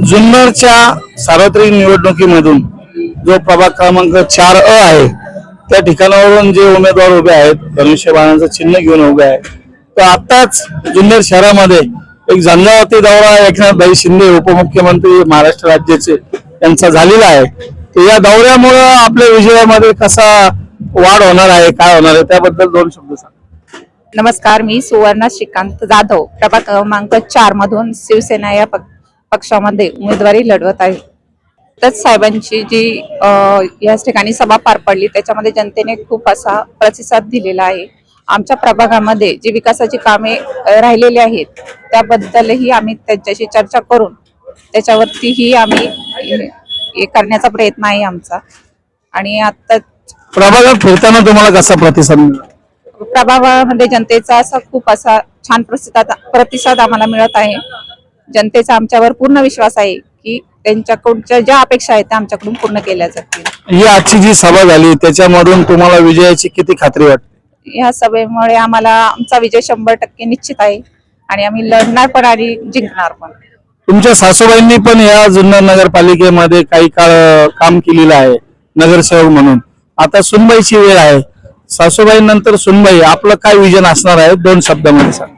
जुन्नरच्या सार्वत्रिक निवडणुकीमधून जो प्रभाग क्रमांक चार अ आहे त्या ठिकाणावरून जे उमेदवार उभे आहेत धनुष्यबाणाचं चिन्ह घेऊन उभे आहेत. तर आताच जुन्नर शहरामध्ये एक झंझावाती दौरा एकनाथ शिंदे उपमुख्यमंत्री महाराष्ट्र राज्याचे यांचा झालेला आहे. तर या दौऱ्यामुळं आपल्या विजयामध्ये कसा वाढ होणार आहे काय होणार आहे त्याबद्दल दोन शब्द सांग. नमस्कार मी सुवर्णा श्रीकांत जाधव. प्रभाग क्रमांक चार मधून शिवसेना या पक्षामध्ये उमेदवारी लढवत आहे. तर साहेबांची जी याच ठिकाणी सभा पार पडली त्याच्यामध्ये जनतेने खूप असा प्रतिसाद दिलेला आहे. आमच्या प्रभागामध्ये जी विकासाची कामे राहिलेली आहेत त्याबद्दलही आम्ही त्यांच्याशी चर्चा करून त्याच्यावरतीही आम्ही हे- करण्याचा प्रयत्न आहे आमचा. आणि आता प्रभागात फिरताना तुम्हाला कसा प्रतिसाद मिळाला? प्रभावामध्ये जनतेचा असा खूप असा छान प्रतिसाद प्रतिसाद आम्हाला मिळत आहे. जनतेचा आमच्यावर पूर्ण विश्वास आहे की त्यांच्याकडच्या ज्या अपेक्षा आहेत त्या आमच्याकडून पूर्ण केल्या जातील. ही आजची जी सभा झाली त्याच्यामधून तुम्हाला विजयाची किती खात्री वाटते? या सभेमुळे आम्हाला आमचा विजय शंभर टक्के निश्चित आहे आणि आम्ही लढणार पण आणि जिंकणार पण. तुमच्या सासूबाईंनी पण या जुन्नर नगरपालिकेमध्ये काही काळ काम केलेलं आहे नगरसेवक म्हणून. आता सुनबाईची वेळ आहे. सासूबाई नंतर सुनबाई आपलं काय विजन असणार आहे? दोन शब्दामध्ये सांग.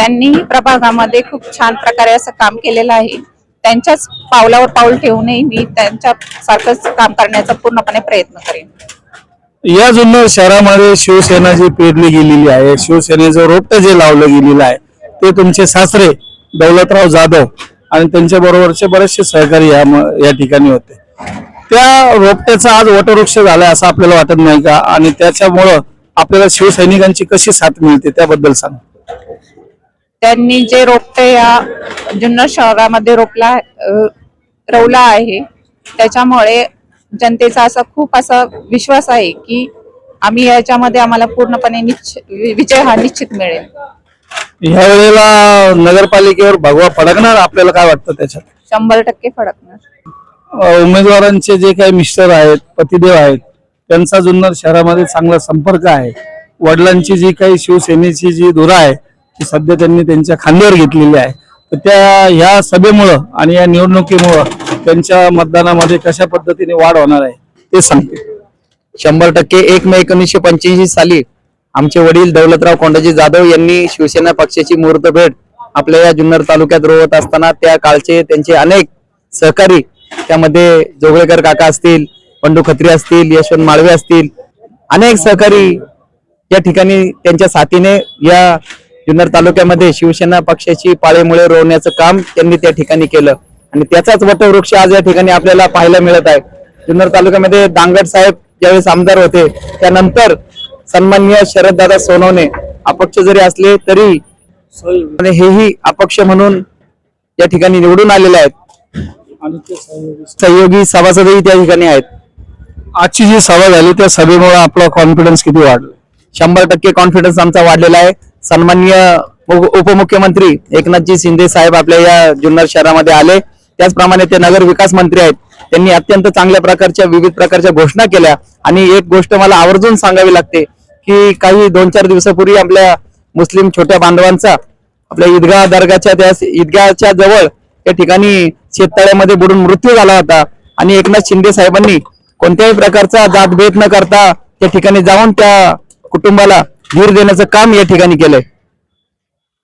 त्यांनीही प्रभागामध्ये खूप छान प्रकारे असं काम केलेलं आहे. त्यांच्याच पावलावर पाऊल ठेवूनही मी त्यांच्या सारखंच काम करण्याचा पूर्णपणे प्रयत्न करेन. या जुन्नर शहरामध्ये शिवसेना जी पेरली गेलेली आहे शिवसेनेचं रोपट जे लावलं गेलेलं आहे ते तुमचे सासरे दौलतराव जाधव आणि त्यांच्या बरोबरचे बरेचसे सहकारी या या ठिकाणी होते. त्या रोपट्याचा आज वटवृक्ष झालाय असं आपल्याला वाटत नाही का? आणि त्याच्यामुळं आपल्याला शिवसैनिकांची कशी साथ मिळते त्याबद्दल सांग. त्यांनी जे रोपटे या जुन्नर शहरामध्ये रोपला रवला आहे त्याच्यामुळे जनतेचा असा खूप असा विश्वास आहे की आम्ही याच्यामध्ये आम्हाला पूर्णपणे विजय हा निश्चित मिळेल. ह्या वेळेला नगरपालिकेवर भगवा फडकणार? आपल्याला काय वाटतं त्याच्यात? शंभर टक्के फडकणार. उमेदवारांचे जे काही मिस्टर आहेत पतिदेव आहेत त्यांचा जुन्नर शहरामध्ये चांगला संपर्क आहे. वडिलांची जी काही शिवसेनेची जी धुरा आहे ती सध्या त्यांनी त्यांच्या खांद्यावर घेतलेली आहे. तर त्या ह्या सभेमुळं आणि या निवडणुकीमुळं त्यांच्या मतदानामध्ये कशा पद्धतीने वाढ होणार आहे ते सांगते. शंभर टक्के एक मे एकोणीसशे पंच्याऐंशी साली आमचे वडील दौलतराव कोंडाजी जाधव यांनी शिवसेना पक्षाची मुहूर्त भेट आपल्या या जुन्नर तालुक्यात रोवत असताना त्या काळचे त्यांचे अनेक सहकारी त्यामध्ये जोगळेकर काका असतील पंडू खत्री असतील यशवंत माळवे असतील अनेक सहकारी या ठिकाणी त्यांच्या साथीने या जुन्नर तालुक्यामध्ये शिवसेना पक्षाची पाळेमुळे रोवण्याचं काम त्यांनी त्या ठिकाणी केलं. आणि त्याचाच वटवृक्ष आज या ठिकाणी आपल्याला पाहायला मिळत आहे. जुन्नर तालुक्यामध्ये दांगड साहेब ज्यावेळेस आमदार होते त्यानंतर सन्माननीय शरददादा सोनवणे अपक्ष जरी असले तरी हेही अपक्ष म्हणून या ठिकाणी निवडून आलेले आहेत. सहयोगी सभासदही त्या ठिकाणी आहेत. आजची जी सभा झाली त्या सभेमुळे आपला कॉन्फिडन्स किती वाढला? शंभर टक्के कॉन्फिडन्स आमचा वाढलेला आहे. सन्माननीय उप- उपमुख्यमंत्री एकनाथजी शिंदे साहेब आपल्या या जुन्नर शहरामध्ये आले. त्याचप्रमाणे ते नगर विकास मंत्री आहेत. त्यांनी अत्यंत चांगल्या प्रकारच्या विविध प्रकारच्या घोषणा केल्या. आणि एक गोष्ट मला आवर्जून सांगावी लागते की काही दोन चार दिवसापूर्वी आपल्या मुस्लिम छोट्या बांधवांचा आपल्या ईदगाह दर्गाच्या त्या ईदगाहच्या जवळ त्या ठिकाणी शेततळ्यामध्ये बुडून मृत्यू झाला होता. आणि एकनाथ शिंदे साहेबांनी कोणत्याही प्रकारचा जातभेद न करता त्या ठिकाणी जाऊन त्या कुटुंबाला धीर देण्याचं काम या ठिकाणी केलंय.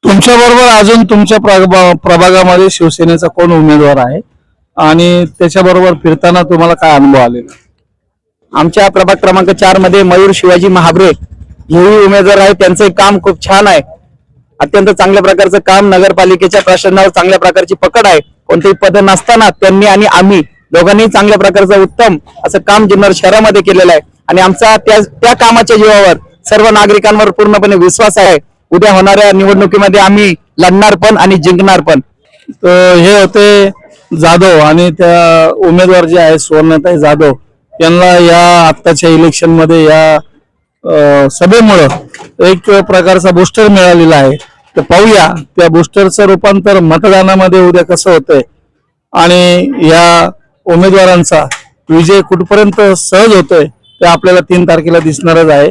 तुमच्या बरोबर अजून तुमच्या प्रभा- प्रभागामध्ये शिवसेनेचा कोण उमेदवार आहे? आणि त्याच्याबरोबर फिरताना तुम्हाला काय अनुभव आलेला? आमच्या प्रभाग क्रमांक चारमध्ये मयूर शिवाजी महाबरे हेही उमेदवार आहेत त्यांचं काम खूप छान आहे. अत्यंत चांगल्या प्रकारचं काम नगरपालिकेच्या प्रशासनावर चांगल्या प्रकारची पकड आहे. कोणतेही पद नसताना त्यांनी आणि आम्ही दोघांनी चांगल्या प्रकारचं उत्तम असं काम जुन्नर शहरामध्ये केलेलं आहे. आणि आमचा त्या त्या कामाच्या जीवावर सर्व नागरिकांवर पूर्णपणे विश्वास आहे. उद्या होणाऱ्या निवडणुकीमध्ये आम्ही लढणार पण आणि जिंकणार पण. तर हे होते जाधव आणि त्या उमेदवार जे आहेत सुवर्णताई जाधव यांना या आत्ताच्या इलेक्शनमध्ये या सभेमुळं एक प्रकारचा बुस्टर मिळालेला आहे. तर पाहूया त्या बुस्टरचं रूपांतर मतदानामध्ये उद्या कसं होतंय. आणि या उमेदवारांचा विजय कुठपर्यंत सहज होतोय ते आपल्याला तीन तारखेला दिसणारच आहे.